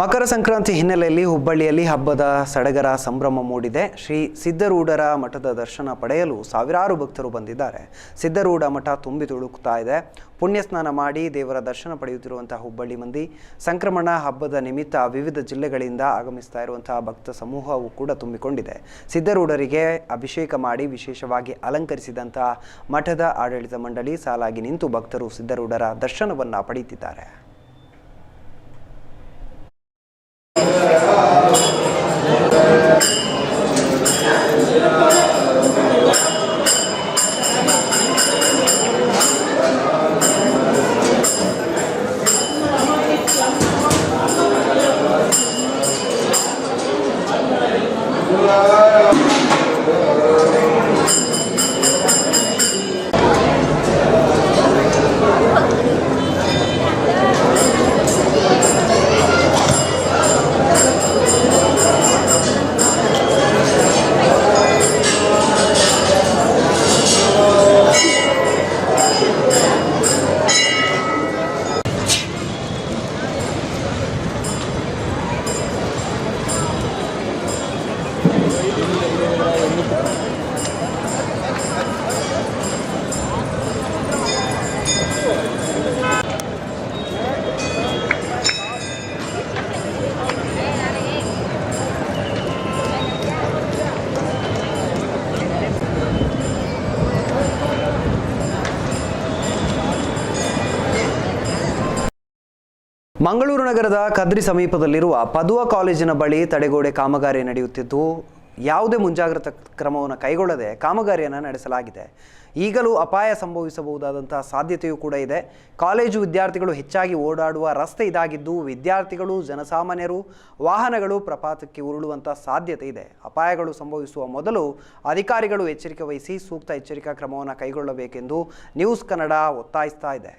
ಮಕರ ಸಂಕ್ರಾಂತಿ ಹಿನ್ನೆಲೆಯಲ್ಲಿ ಹುಬ್ಬಳ್ಳಿಯಲ್ಲಿ ಹಬ್ಬದ ಸಡಗರ ಸಂಭ್ರಮ ಮೂಡಿದೆ. ಶ್ರೀ ಸಿದ್ಧರೂಢರ ಮಠದ ದರ್ಶನ ಪಡೆಯಲು ಸಾವಿರಾರು ಭಕ್ತರು ಬಂದಿದ್ದಾರೆ. ಸಿದ್ಧರೂಢ ಮಠ ತುಂಬಿ ತುಳುಕ್ತಾ ಇದೆ. ಪುಣ್ಯ ಸ್ನಾನ ಮಾಡಿ ದೇವರ ದರ್ಶನ ಪಡೆಯುತ್ತಿರುವಂತಹ ಹುಬ್ಬಳ್ಳಿ ಮಂದಿ ಸಂಕ್ರಮಣ ಹಬ್ಬದ ನಿಮಿತ್ತ ವಿವಿಧ ಜಿಲ್ಲೆಗಳಿಂದ ಆಗಮಿಸ್ತಾ ಇರುವಂತಹ ಭಕ್ತ ಸಮೂಹವು ಕೂಡ ತುಂಬಿಕೊಂಡಿದೆ. ಸಿದ್ಧರೂಢರಿಗೆ ಅಭಿಷೇಕ ಮಾಡಿ ವಿಶೇಷವಾಗಿ ಅಲಂಕರಿಸಿದಂತಹ ಮಠದ ಆಡಳಿತ ಮಂಡಳಿ ಸಾಲಾಗಿ ನಿಂತು ಭಕ್ತರು ಸಿದ್ಧರೂಢರ ದರ್ಶನವನ್ನು ಪಡೆಯುತ್ತಿದ್ದಾರೆ. ಮಂಗಳೂರು ನಗರದ ಕದ್ರಿ ಸಮೀಪದಲ್ಲಿರುವ ಪದುವ ಕಾಲೇಜಿನ ಬಳಿ ತಡೆಗೋಡೆ ಕಾಮಗಾರಿ ನಡೆಯುತ್ತಿದ್ದು, ಯಾವುದೇ ಮುಂಜಾಗ್ರತಾ ಕ್ರಮವನ್ನು ಕೈಗೊಳ್ಳದೆ ಕಾಮಗಾರಿಯನ್ನು ನಡೆಸಲಾಗಿದೆ. ಈಗಲೂ ಅಪಾಯ ಸಂಭವಿಸಬಹುದಾದಂತಹ ಸಾಧ್ಯತೆಯೂ ಕೂಡ ಇದೆ. ಕಾಲೇಜು ವಿದ್ಯಾರ್ಥಿಗಳು ಹೆಚ್ಚಾಗಿ ಓಡಾಡುವ ರಸ್ತೆ ಇದಾಗಿದ್ದು, ವಿದ್ಯಾರ್ಥಿಗಳು, ಜನಸಾಮಾನ್ಯರು, ವಾಹನಗಳು ಪ್ರಪಾತಕ್ಕೆ ಉರುಳುವಂಥ ಸಾಧ್ಯತೆ ಇದೆ. ಅಪಾಯಗಳು ಸಂಭವಿಸುವ ಮೊದಲು ಅಧಿಕಾರಿಗಳು ಎಚ್ಚರಿಕೆ ವಹಿಸಿ ಸೂಕ್ತ ಎಚ್ಚರಿಕಾ ಕ್ರಮವನ್ನು ಕೈಗೊಳ್ಳಬೇಕೆಂದು ನ್ಯೂಸ್ ಕನ್ನಡ ಒತ್ತಾಯಿಸ್ತಾ ಇದೆ.